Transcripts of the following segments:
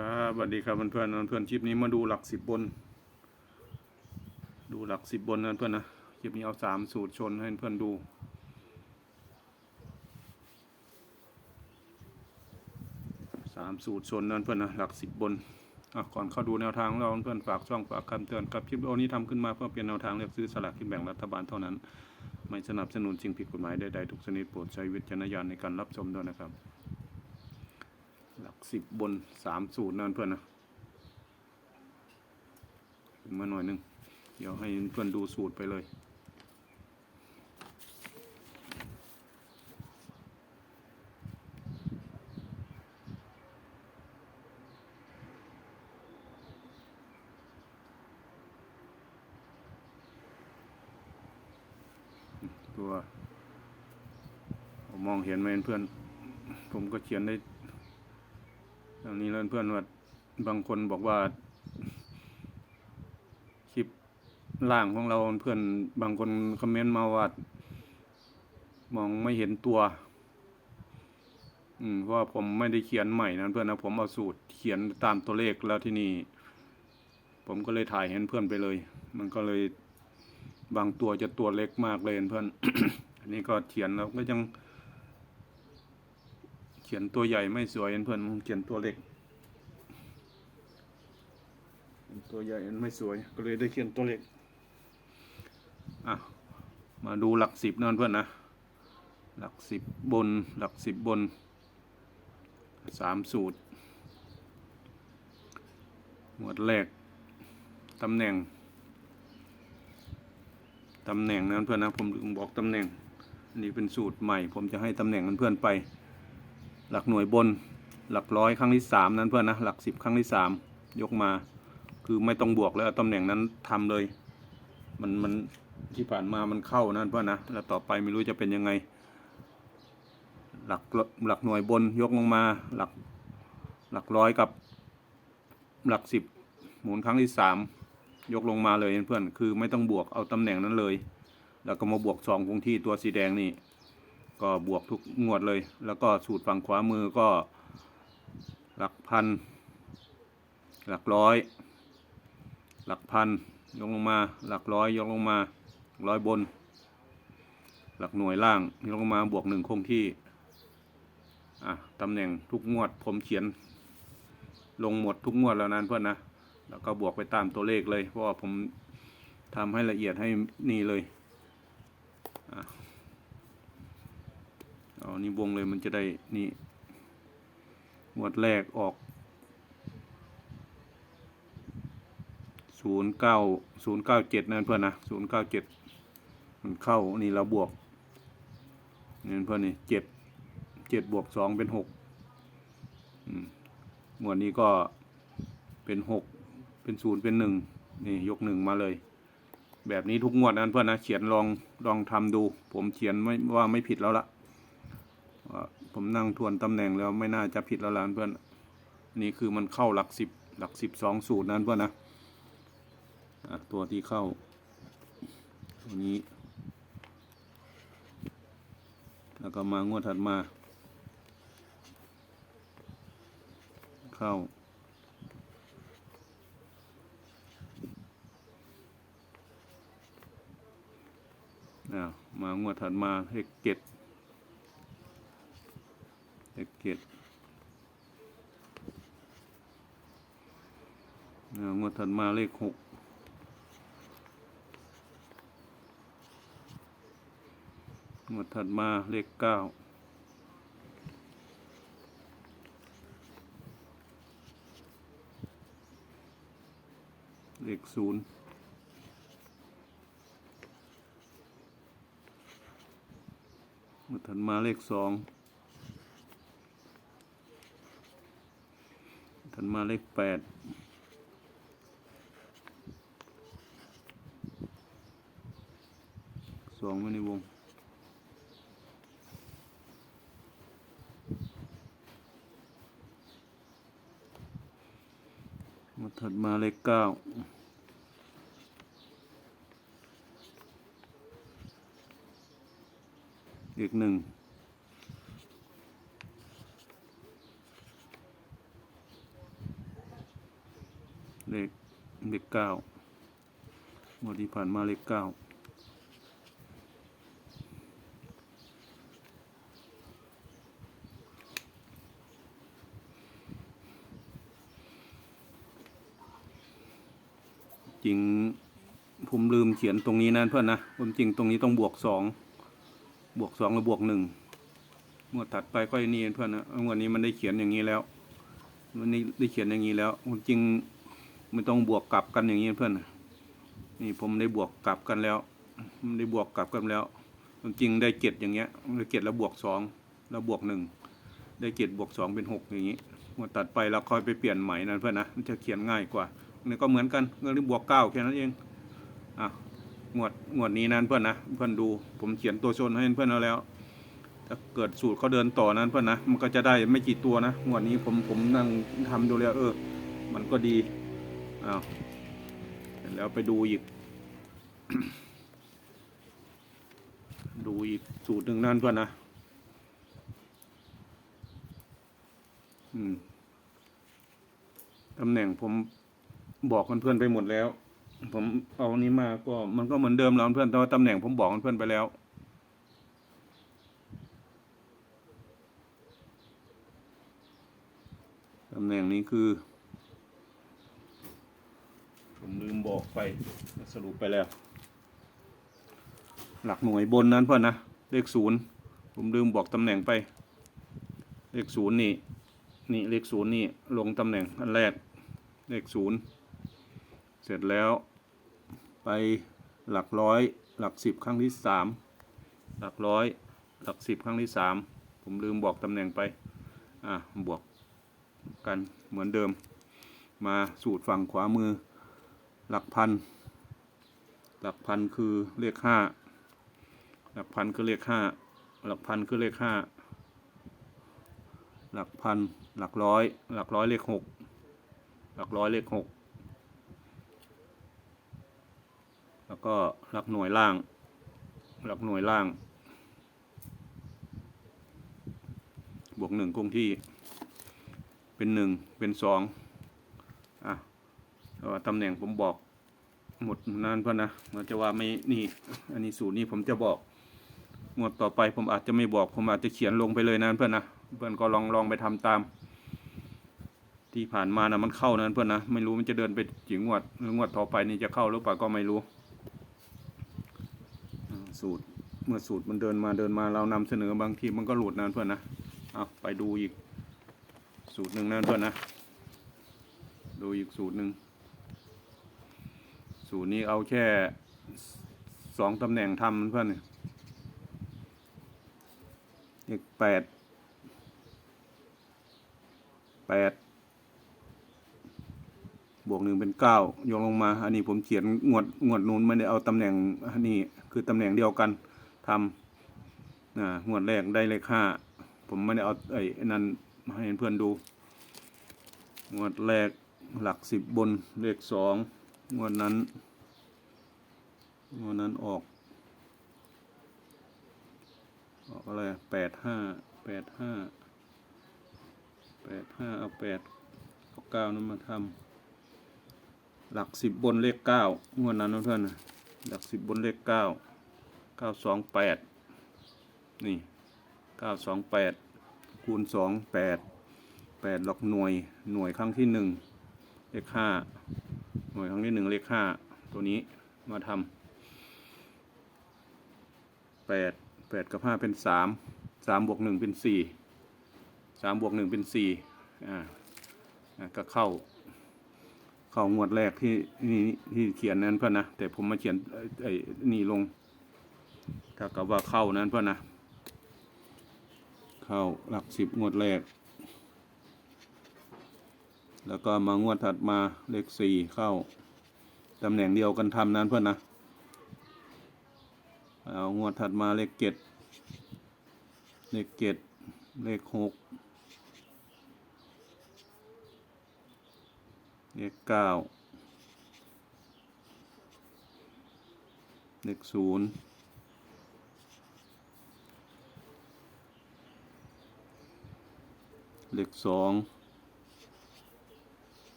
ครับสวัสดีครับเพื่อนเพื่อนๆเพื่อนๆคลิปนี้มาดูหลักสิบบน ดูหลักสิบบนนะเพื่อนนะคลิปนี้เอาสามสูตรชนให้เพื่อนดู สามสูตรชนนั่นเพื่อนนะหลักสิบบนอะก่อนเข้าดูแนวทางของเราเพื่อนฝากช่องฝากคำเตือนกับคลิปวิดีโอนี้ทำขึ้นมาเพื่อเป็นแนวทางเลือกซื้อสลากกินแบ่งรัฐบาลเท่านั้น ไม่สนับสนุนสิ่งผิดกฎหมายใดๆทุกชนิดโปรดใช้วิจารณญาณในการรับชมด้วยนะครับ หลักสิบบนสามสูตรนั่นเพื่อนนะมาหน่อยนึง เดี๋ยวให้เพื่อนดูสูตรไปเลยตัวมมองเห็นไหมเพื่อน ผมก็เขียนได้ ทางนี้เพื่อนว่าบางคนบอกว่า คลิปล่างของเราเพื่อนบางคนคอมเมนต์มาว่ามองไม่เห็นตัว อืมเพราะว่าผมไม่ได้เขียนใหม่นะเพื่อนนะผมเอาสูตรเขียนตามตัวเลขแล้วที่นี่ ผมก็เลยถ่ายเห็นเพื่อนไปเลย มันก็เลยบางตัวจะตัวเล็กมากเลยเพื่อน อันนี้ก็เขียนแล้วก็ยัง ขียนตัวใหญ่ไม่สวยเพื่อนเขียนตัวเล็ก ตัวใหญ่ไม่สวย ก็เลยได้เขียนตัวเล็ก อะ มาดูหลักสิบนั่นเพื่อนนะ หลักสิบบน หลักสิบบน สามสูตร หมวดแรก ตำแหน่ง ตำแหน่งนั้นเพื่อนนะ ผมลืมบอกตำแหน่งอันนี้เป็นสูตรใหม่ ผมจะให้ตำแหน่งเพื่อนไป หลักหน่วยบนหลักร้อยครั้งที่สามนั้นเพื่อนนะหลักสิบครั้งที่สามยกมา คือไม่ต้องบวกแล้วเอาตำแหน่งนั้นทำเลย มันมันที่ผ่านมามันเข้านั่นเพื่อนนะแล้วต่อไปไม่รู้จะเป็นยังไง หลักหลักหน่วยบนยกลงมาหลักหลักร้อยกับหลักสิบหมุนครั้งที่สามยกลงมาเลยเพื่อนคือไม่ต้องบวกเอาตำแหน่งนั้นเลย แล้วก็มาบวกสองคงที่ตัวสีแดงนี่ ก็บวกทุกงวดเลย แล้วก็สูตรฝั่งขวามือก็หลักพัน หลักร้อย หลักพันยกลงมา หลักร้อยยกลงมาร้อยบน หลักหน่วยล่างยกลงมาบวกหนึ่งคงที่อะตำแหน่งทุกงวดผมเขียน ลงหมดทุกงวดแล้วนั้นเพื่อนนะแล้วก็บวกไปตามตัวเลขเลย เพราะว่าผมทำให้ละเอียดให้นี่เลยอะ เอานี่วงเลยมันจะได้นี่งวดแรกออกศูนย์เก้าศูนย์เก้าเจ็ดนั่นเพื่อนนะศูนย์เก้าเจ็ดมันเข้านี่เราบวกนี่เพื่อนนี่เจ็ดเจ็ดบวกสองเป็นหกมหมวดนี้ก็เป็นหกเป็นศูนย์เป็นหนึ่งนี่ยกหนึ่งมาเลย แบบนี้ทุกงวดนั้นเพื่อนนะเขียนลองลองทำดู ผมเขียนไม่ว่าไม่ผิดแล้วละว่า ผมนั่งทวนตำแหน่งแล้วไม่น่าจะผิดแล้วล่ะเพื่อนนี่คือมันเข้าหลักสิบหลักสิบสองสูตรนั้นเพื่อนนะตัวที่เข้าตัวนี้ แล้วก็มางวดถัดมา เข้าอ่ามางวดถัดมาเลขเจ็ด เจ็ดงวดถัดมาเลขหกหมวดถัดมาเลขเก้าเลขศูนย์มวดถัดมาเลขสอง ถัดมาเลขแปดสองไม่ในวงมาถัดมาเลขเก้าเลขหนึ่ง ม เลข เก้าหมดที่ผ่านมาเลขเก้าจริงผมลืมเขียนตรงนี้นะเพื่อนนะผมจริงตรงนี้ต้องบวกสองบวกสองหรือบวกหนึ่งงวดถัดไปก็นี่เพื่อนนะงวดนี้มันได้เขียนอย่างนี้แล้ววันนี้ได้เขียนอย่างนี้แล้วผมจริง ไม่ต้องบวกกลับกันอย่างนี้เพื่อนนะนี่ผมได้บวกกลับกันแล้วได้บวกกลับกันแล้วจริงได้เจ็ดอย่างเงี้ยได้เจ็ดแล้วบวกสองแล้วบวกหนึ่งได้เจ็ดบวกสองเป็นหกอย่างนี้งวดตัดไปเราค่อยไปเปลี่ยนใหม่นะเพื่อนนะมันจะเขียนง่ายกว่านี่ก็เหมือนกันเงินบวกเก้าแค่นั้นเองอะงวดงวดนี้นั้นเพื่อนนะเพื่อนดูผมเขียนตัวชนให้เพื่อนเอาแล้วถ้าเกิดสูตรเขาเดินต่อนั้นเพื่อนนะมันก็จะได้ไม่กี่ตัวนะงวดนี้ผมผมนั่งทำดูแล้วเออ มันก็ดี อ้าเสร็จแล้วไปดูอีก ดูอีกสูตรหนึ่งนั่นเพื่อนนะอืมตำแหน่งผมบอกเพื่อนไปหมดแล้ว ผมเอานี้มาก็มันก็เหมือนเดิมแล้วเพื่อนแต่ว่าตำแหน่งผมบอกเพื่อนไปแล้วตำแหน่งนี้คือ ผมลืมบ อกไปสรุปไปแล้ว หลักหน่วยบนนั้นเพื่อนนะ เลขศูนย์ผมลืมบอกตำแหน่งไป เลขศูนย์นี่ นี่เลขศูนย์นี่ลงตำแหน่งอันแรก เลขศูนย์เสร็จแล้ว ไปหลักร้อย หลักสิบครั้งที่สามหลักร้อย หลักสิบครั้งที่สามผมลืมบอกตำแหน่งไป อะบวกกันเหมือนเดิม มาสูตรฝั่งขวามือ หลักพัน หลักพันคือเลขห้าหลักพันคือเลขห้าหลักพันคือเลขห้าหลักพัน หลักร้อย หลักร้อยเลขหกหลักร้อยเลขหกแล้วก็หลักหน่วยล่าง หลักหน่วยล่าง บวกหนึ่งคงที่ เป็นหนึ่งเป็นสองอะ แต่ว่าตำแหน่งผมบอกหมดนานเพื่อนนะมันจะว่าไม่นี่ อันนี้สูตรนี้ผมจะบอกงวดต่อไปผมอาจจะไม่บอก ผมอาจจะเขียนลงไปเลยนะเพื่อนนะเพื่อนก็ลองลองไปทำตาม ที่ผ่านมานะมันเข้านะเพื่อนนะไม่รู้มันจะเดินไปถึงงวดหรืองวดต่อไปนี่จะเข้าหรือเปล่าก็ไม่รู้ สูตรเมื่อสูตรมันเดินมาเดินมาเรานำเสนอบางทีมันก็หลุดนะเพื่อนนะเอาไปดูอีก สูตรหนึ่งนะเพื่อนนะดูอีกสูตรหนึ่ง สูตรนี้เอาแค่สองตำแหน่งทำเพื่อนเนี่ยเลขแปดแปดบวกหนึ่งเป็นเก้ายกลงมา อันนี้ผมเขียนงวดงวดนู้นไม่ได้เอาตำแหน่งอันนี้คือตำแหน่งเดียวกันทำนะงวดแรกได้เลขห้าผมไม่ได้เอาไอ้นั่นให้เพื่อนดู งวดแรกหลักสิบบนเลขสอง งวดนั้น งวดนั้นออก ออกอะไรแปดห้าแปดห้าแปดห้าเอาแปดเอาเก้านั้นมาทำหลักสิบบนเลขเก้างวดนั้นนะเพื่อนนะหลักสิบบนเลขเก้าเก้าสองแปดนี่เก้าสองแปดคูณสองแปดแปดหลักหน่วยหน่วยครั้งที่หนึ่งเลขห้า หน่วยครั้งที่หนึ่งเลขห้าตัวนี้มาทำแปดแปดกับห้าเป็นสามสามบวกหนึ่งเป็นสี่สามบวกหนึ่งเป็นสี่อ่าก็เข้า เข้างวดแรกที่นี่ที่เขียนนั้นเพื่อนนะแต่ผมมาเขียนไอ้นี่ลงถ้ากับว่าเข้านั้นเพื่อนนะ เข้าหลักสิบงวดแรก แล้วก็มางวดถัดมาเลขสี่เข้าตำแหน่งเดียวกันทำนั้นเพื่อนนะเอางวดถัดมาเลขเจ็ดเลขเจ็ดเลขหกเลขเก้าเลขศูนย์เลขสอง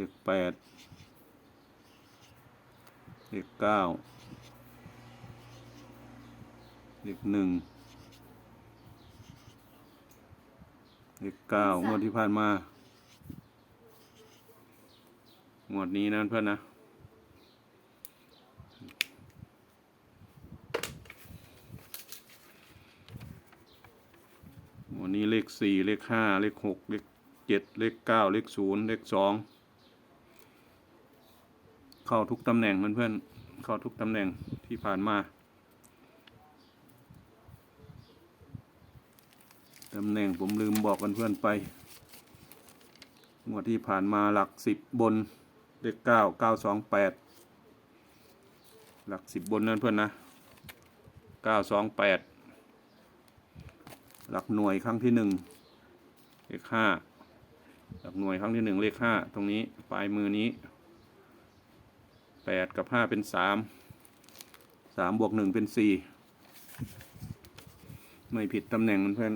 เลเลขแปดเลขเก้าเลขหนึ่งเลขเก้างวดที่ผ่านมางวดนี้นะเพื่อนนะวันนี้เลขสี่เลขห้าเลขหกเลขเจ็ดเลขเก้าเลขศูนย์เลขสอง เข้าทุกตำแหน่งเพื่อนๆเข้าทุกตำแหน่งที่ผ่านมาตำแหน่งผมลืมบอกกันเพื่อนไปงวดที่ผ่านมาหลักสิบบนเลขเก้าเก้าสองแปดหลักสิบบนนั่นเพื่อนนะเก้าสองแปดหลักหน่วยครั้งที่หนึ่งเลขห้าหลักหน่วยครั้งที่หนึ่งเลขห้าตรงนี้ปลายมือนี้ แปดกับห้าเป็นสามสามบวกหนึ่งเป็นสี่ไม่ผิดตำแหน่งเพื่อน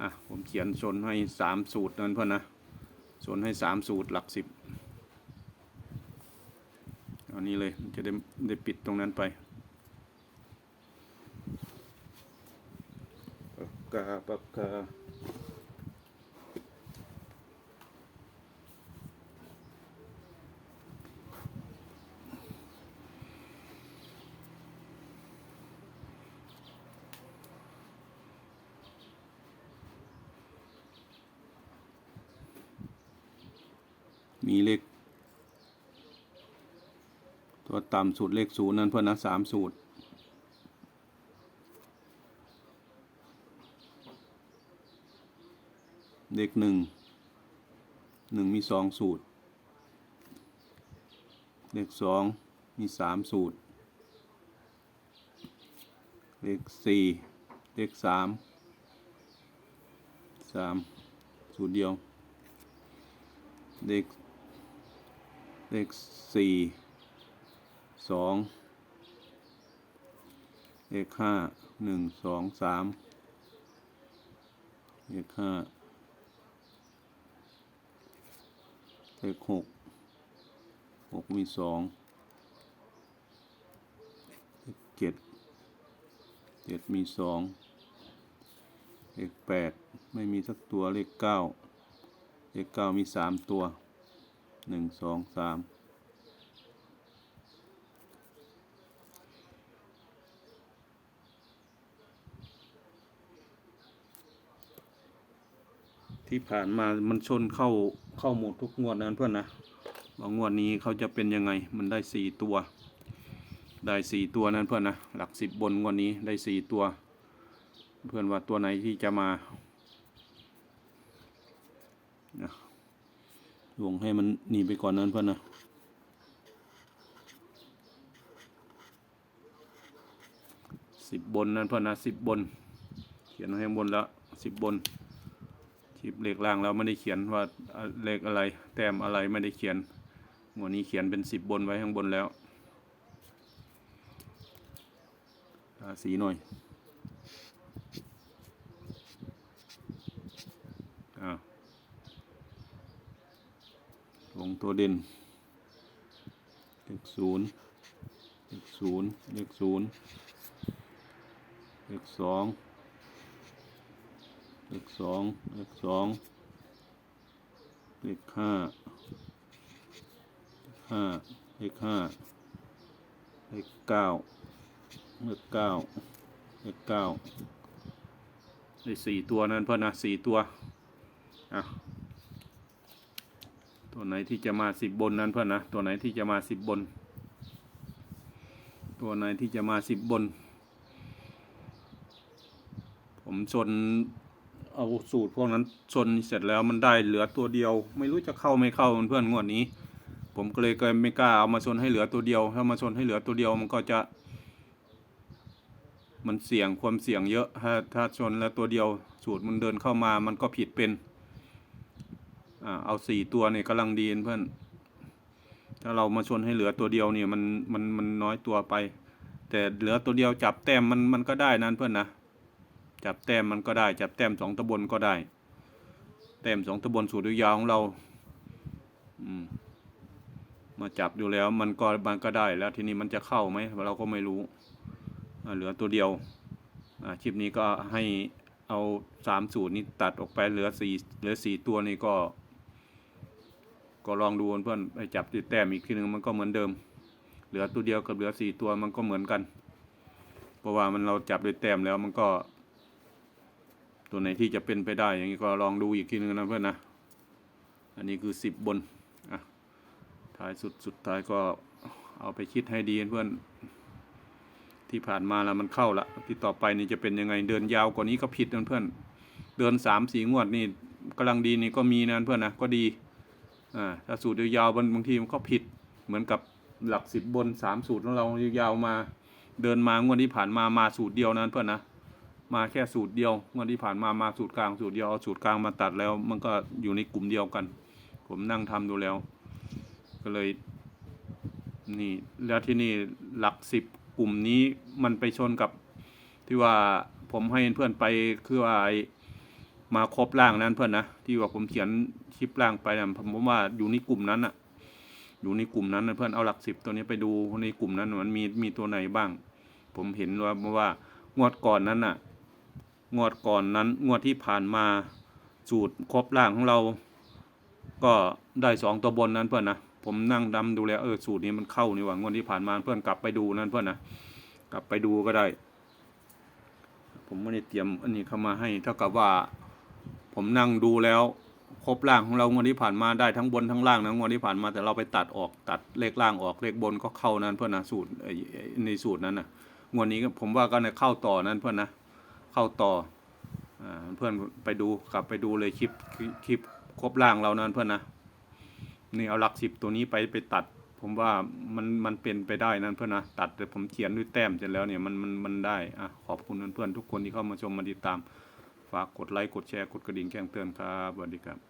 อะ ผมเขียนชนให้สามสูตรนั่นเพื่อนนะชนให้สามสูตรหลักสิบอานี้เลยจะได้ได้ปิดตรงนั้นไปปากกาปากกา มีเลข ตัวต่ำสุดเลขศูนย์นั่นเพื่อนนะสามสูตร เลขหนึ่งหนึ่งมีสองสูตร เลขสองมีสามสูตร เลขสี่เลขสามสามสูตรเดียว เลข เลขสี่สองเลขห้าหนึ่งสองสามเลขห้าเลขหกหกมีสองเลขเจ็ดเจ็ดมีสองเลขแปดไม่มีสักตัวเลขเก้าเลขเก้ามีสามตัว หนึ่งสองสามที่ผ่านมามันชนเข้าเข้าหมดทุกงวดนั้นเพื่อนนะบางงวดนี้เขาจะเป็นยังไง มันได้สี่ตัว ได้สี่ตัวนั้นเพื่อนนะ หลักสิบบนงวดนี้ได้สี่ตัว เพื่อนว่าตัวไหนที่จะมานะลง ให้มันหนีไปก่อนนั้นเพื่อนนะสิบบนนั้นเพื่อนนะสิบบน เขียนไว้ข้างบนแล้วสิบบนชิปเลขล่างเราไม่ได้เขียนว่าเลขอะไร แต้มอะไรไม่ได้เขียนหัวดนี้เขียนเป็นสิบบนไว้ข้างบนแล้วสีหน่อยอ่า ลงตัวเด่นเลขศูนย์เลขศูนย์เลขศูนย์เลขสองเลขสองเลขสองเลขห้าเลขห้าเลขห้าเลขเก้าเลขเก้าเลขเก้าได้สี่ตัวนั่นเพื่อนนะสี่ตัวอะ ตัวไหนที่จะมาสิบบนนั้นเพื่อนนะ ตัวไหนที่จะมาสิบบน ตัวไหนที่จะมาสิบบน ผมชนเอาสูตรพวกนั้นชนเสร็จแล้วมันได้เหลือตัวเดียว ไม่รู้จะเข้าไม่เข้าเพื่อนงวดนี้ ผมก็เลยก็ไม่กล้าเอามาชนให้เหลือตัวเดียว ถ้ามาชนให้เหลือตัวเดียวมันก็จะ มันเสี่ยงความเสี่ยงเยอะ ถ้าถ้าชนแล้วตัวเดียวสูตรมันเดินเข้ามามันก็ผิดเป็น อ่าเอาสี่ตัวเนี่ยกำลังดีเพื่อน ถ้าเรามาชนให้เหลือตัวเดียวเนี่ยมันมันมันน้อยตัวไป แต่เหลือตัวเดียวจับแต้มมันมันก็ได้นั่นเพื่อนนะ จับแต้มมันก็ได้ จับแต้มสองตะบนก็ได้ แต้มสองตะบนสูตรยาวของเรา อืมมาจับดูแล้วมันก็มันก็ได้แล้วทีนี้มันจะเข้าไหมเราก็ไม่รู้เหลือตัวเดียวคลิปนี้ก็ให้เอาสามสูตรนี้ตัดออกไปเหลือสี่เหลือสี่ตัวนี้ก็ ก็ลองดูเพื่อนไปจับติดแต้มอีกทีหนึ่งมันก็เหมือนเดิม เหลือตัวเดียวกับเหลือสี่ตัวมันก็เหมือนกัน เพราะว่ามันเราจับด้วยแต้มแล้วมันก็ ตัวไหนที่จะเป็นไปได้ อย่างนี้ก็ลองดูอีกทีหนึ่งนะเพื่อนนะ อันนี้คือสิบบนอะท้ายสุดสุดท้ายก็เอาไปคิดให้ดีเพื่อนที่ผ่านมาแล้วมันเข้าละที่ต่อไปนี่จะเป็นยังไงเดินยาวกว่านี้ก็ผิดนะเพื่อนเดินสามสี่งวดนี่กำลังดีนี่ก็มีนะเพื่อนนะก็ดี ถ้าสูตรยาวๆบางบางทีมันก็ผิดเหมือนกับหลักสิบบนสามสูตรของเรายาวๆมาเดินมางวดที่ผ่านมามาสูตรเดียวนะเพื่อนนะมาแค่สูตรเดียวงวดที่ผ่านมามาสูตรกลางสูตรเดียวเอาสูตรกลางมาตัดแล้ว มันก็อยู่ในกลุ่มเดียวกัน ผมนั่งทำดูแล้ว ก็เลยนี่แล้วที่นี่หลักสิบกลุ่มนี้มันไปชนกับที่ว่าผมให้เพื่อนไปคือว่า มาครบร่างนั้นเพื่อนนะที่ว่าผมเขียนคลิปร่างไปนะผมว่าอยู่ในกลุ่มนั้นอะอยู่ในกลุ่มนั้นนะเพื่อนเอาหลักสิบตัวนี้ไปดูในกลุ่มนั้นมันมีมีตัวไหนบ้าง ผมเห็นว่าว่างวดก่อนนั้นน่ะ งวดก่อนนั้น งวดที่ผ่านมาสูตรครบร่างของเรา ก็ได้สองตัวบนนั้นเพื่อนนะผมนั่งดำดูแลเออสูตรนี้มันเข้านี่หว่างวดที่ผ่านมาเพื่อนกลับไปดูนั้นเพื่อนนะกลับไปดูก็ได้ ผมไม่ได้เตรียมอันนี้เข้ามาให้เท่ากับว่า ผมนั่งดูแล้วครบล่างของเรางวดที่ผ่านมาได้ทั้งบนทั้งล่างนะงวดที่ผ่านมาแต่เราไปตัดออกตัดเลขล่างออกเลขบนก็เข้านั้นเพื่อนนะสูตรในสูตรนั้นนะงวดนี้ก็ผมว่าก็ในเข้าต่อนั้นเพื่อนนะเข้าต่ออเพื่อนไปดูกลับไปดูเลยคลิปคลิปครบล่างเรานั้นเพื่อนนะนี่เอาหลักสิบตัวนี้ไปไปตัด ผมว่ามันมันเป็นไปได้นั่นเพื่อนนะตัดแต่ผมเขียนด้วยแต้มเสร็จแล้วเนี่ยมันมันมันได้อะขอบคุณเพื่อนๆทุกคนที่เข้ามาชมมาติดตาม ฝากกดไลค์กดแชร์กดกระดิ่งแจ้งเตือนครับสวัสดีครับ